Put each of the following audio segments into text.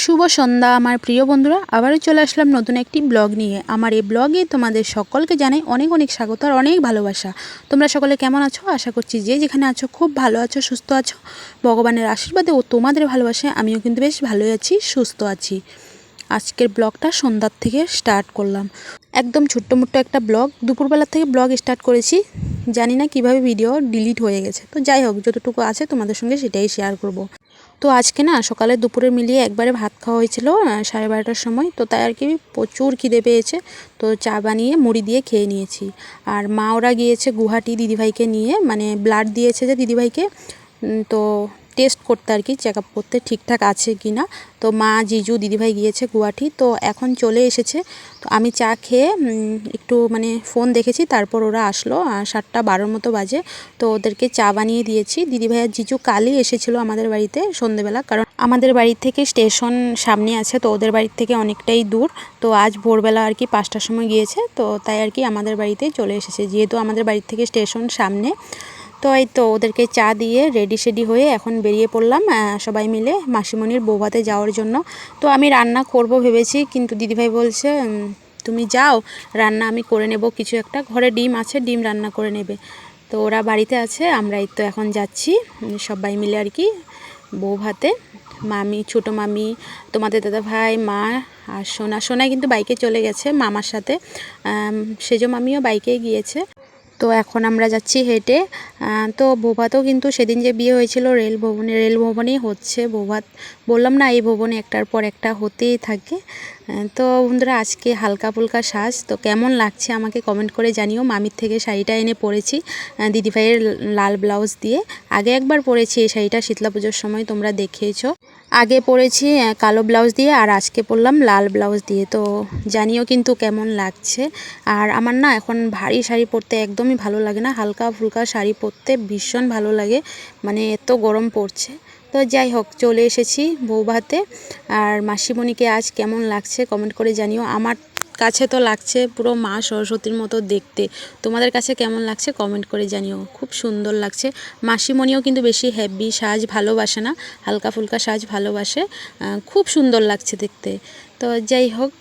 শুভ সন্ধ্যা, আমার প্রিয় বন্ধুরা। আবারও চলে আসলাম নতুন একটি ব্লগ নিয়ে। আমার এই ব্লগে তোমাদের সকলকে জানাই অনেক অনেক স্বাগত আর অনেক ভালোবাসা। তোমরা সকলে কেমন আছো? আশা করছি যে যেখানে আছো খুব ভালো আছো, সুস্থ আছো। ভগবানের আশীর্বাদে ও তোমাদের ভালোবাসায় আমিও কিন্তু বেশ ভালোই আছি, সুস্থ আছি। আজকের ব্লগটা সন্ধ্যার থেকে স্টার্ট করলাম। একদম ছোট্ট মোট্ট একটা ব্লগ। দুপুরবেলা থেকে ব্লগ স্টার্ট করেছি। জানি না কীভাবে ভিডিও ডিলিট হয়ে গেছে। তো যাই হোক, যতটুকু আছে তোমাদের সঙ্গে সেটাই শেয়ার করব। তো আজকে না সকালে দুপুরে মিলিয়ে একবারে ভাত খাওয়া হয়েছিল সাড়ে বারোটার সময়। তো তাই আর কি প্রচুর খিদে পেয়েছে। তো চা বানিয়ে মুড়ি দিয়ে খেয়ে নিয়েছি। আর মা ওরা গিয়েছে গুহাটি দিদিভাইকে নিয়ে মানে ব্লাড দিয়েছে যে দিদিভাইকে। তো টেস্ট করতে আর কি চেক আপ করতে ঠিকঠাক আছে কি না। তো মা জিজু দিদিভাই গিয়েছে গুয়াহাটি, তো এখন চলে এসেছে। তো আমি চা খেয়ে একটু মানে ফোন দেখেছি, তারপর ওরা আসলো সাতটা বারোর মতো বাজে। তো ওদেরকে চা বানিয়ে দিয়েছি। দিদিভাই আর জিজু কালই এসেছিল আমাদের বাড়িতে সন্ধেবেলা, কারণ আমাদের বাড়ি থেকে স্টেশন সামনে আছে, তো ওদের বাড়ির থেকে অনেকটাই দূর। তো আজ ভোরবেলা আর কি পাঁচটার সময় গিয়েছে, তো তাই আর কি আমাদের বাড়িতেই চলে এসেছে। যেহেতু আমাদের বাড়ি থেকে স্টেশন সামনে তো এই তো ওদেরকে চা দিয়ে রেডি সেডি হয়ে এখন বেরিয়ে পড়লাম সবাই মিলে মাসিমণির বৌভাতে যাওয়ার জন্য। তো আমি রান্না করব ভেবেছি, কিন্তু দিদিভাই বলছে তুমি যাও, রান্না আমি করে নেব কিছু একটা। ঘরে ডিম আছে, ডিম রান্না করে নেবে। তো ওরা বাড়িতে আছে, আমরা এই তো এখন যাচ্ছি সবাই মিলে আর কি বউ ভাতে। মামি, ছোটো মামি, তোমাদের দাদা ভাই, মা আর সোনা। সোনাই কিন্তু বাইকে চলে গেছে মামার সাথে সেজো মামিও বাইকে গিয়েছে। তো এখন আমরা যাচ্ছি হেঁটে। তো বৌভাতও কিন্তু সেদিন যে বিয়ে হয়েছিল, রেল ভবনে, রেল ভবনেই হচ্ছে ভোভাত বললাম না, এই ভবনে একটার পর একটা হতেই থাকে। তো বন্ধুরা, আজকে হালকা ফুলকা সাজ তো কেমন লাগছে আমাকে কমেন্ট করে জানিও। মামির থেকে শাড়িটা এনে পরেছি দিদিভাইয়ের লাল ব্লাউজ দিয়ে। আগে একবার পরেছি এই শাড়িটা, শীতলা পুজোর সময় তোমরা দেখেছ। আগে পরেছি কালো ব্লাউজ দিয়ে আর আজকে পরলাম লাল ব্লাউজ দিয়ে। তো জানিও কিন্তু কেমন লাগছে। আর আমার না এখন ভারী শাড়ি পরতে একদমই ভালো লাগে না। হালকা ফুলকা শাড়ি পরতে ভীষণ ভালো লাগে। মানে এত গরম পড়ছে। তো যাই হোক, চলে এসেছি বৌভাতে। আর মাসিমণিকে আজ কেমন লাগছে কমেন্ট করে জানিও। আমার কাছে তো লাগছে পুরো মা সরস্বতীর মতো দেখতে। তোমাদের কাছে কেমন লাগছে কমেন্ট করে জানিও। খুব সুন্দর লাগছে। মাসিমণিও কিন্তু বেশি হেভি সাজ ভালোবাসে না হালকা ফুলকা সাজ ভালোবাসে। খুব সুন্দর লাগছে দেখতে। তো যাই হোক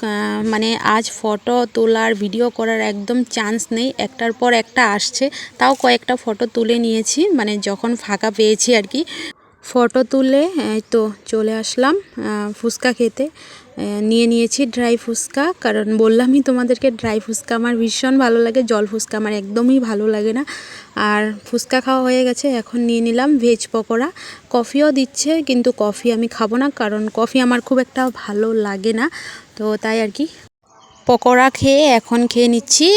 মানে আজ ফটো তোলার ভিডিও করার একদম চান্স নেই। একটার পর একটা আসছে। তাও কয়েকটা ফটো তুলে নিয়েছি। মানে যখন ফাঁকা পেয়েছি আর কি। ফটো তুলে, এই তো চলে আসলাম ফুচকা খেতে। নিয়ে নিয়েছি ড্রাই ফুচকা, কারণ বললামই তোমাদেরকে ড্রাই ফুচকা আমার ভীষণ ভালো লাগে, জল ফুচকা আমার একদমই ভালো লাগে না। আর ফুচকা খাওয়া হয়ে গেছে, এখন নিয়ে নিলাম ভেজ পকোড়া। কফিও দিচ্ছে, কিন্তু কফি আমি খাব না, কারণ কফি আমার খুব একটা ভালো লাগে না। তো তাই আর কি। পকোড়া খেয়ে এখন খেয়ে নিচ্ছি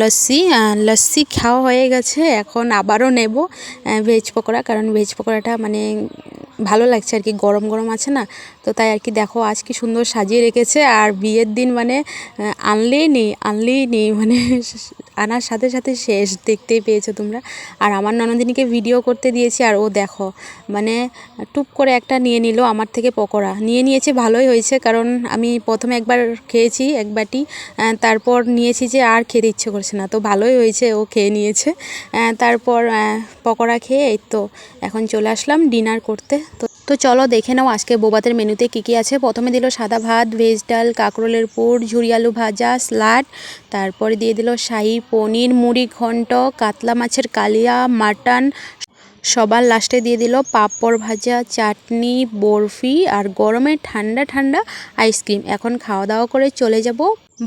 লস্যি লস্যি খাওয়া হয়ে গেছে, এখন আবারও নেব ভেজ পকোড়া, কারণ ভেজ পকোড়াটা মানে ভালো লাগছে আর কি, গরম গরম আছে না? তো তাই আর কি দেখো, আজ কি সুন্দর সাজিয়ে রেখেছে। আর বিয়ের দিন মানে আনলেই নেই আনলেই নেই মানে আনার সাথে সাথে শেষ, দেখতেই পেয়েছ তোমরা। আর আমার ননদিনীকে ভিডিও করতে দিয়েছি, আর ও দেখো মানে টুপ করে একটা নিয়ে নিল আমার থেকে পকোড়া। নিয়ে নিয়েছে, ভালোই হয়েছে, কারণ আমি প্রথমে একবার খেয়েছি, এক বাটি তারপর নিয়েছি যে আর খেতে ইচ্ছে করছে না, তো ভালোই হয়েছে, ও খেয়ে নিয়েছে। তারপর পকোড়া খেয়ে এই তো, এখন চলে আসলাম ডিনার করতে। তো চলো দেখে নাও আজকে বোবাতের মেনুতে কী কী আছে। প্রথমে দিল সাদা ভাত ভেজ ডাল, কাঁকরোলের পুর, ঝুরি আলু ভাজা স্লাড তারপরে দিয়ে দিল শাহি পনির, মুড়ি ঘন্ট, কাতলা মাছের কালিয়া, মাটন, সবার লাস্টে দিয়ে দিল পাঁপড় ভাজা, চাটনি, বরফি আর গরমে ঠান্ডা ঠান্ডা আইসক্রিম। এখন খাওয়া দাওয়া করে চলে যাব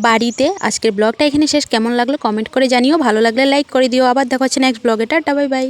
বাড়িতে। আজকের ব্লগটা এখানে শেষ। কেমন লাগল কমেন্ট করে জানিও। ভালো লাগলে লাইক করে দিও। আবার দেখা হচ্ছে নেক্সট ব্লগে। Tata, bye bye.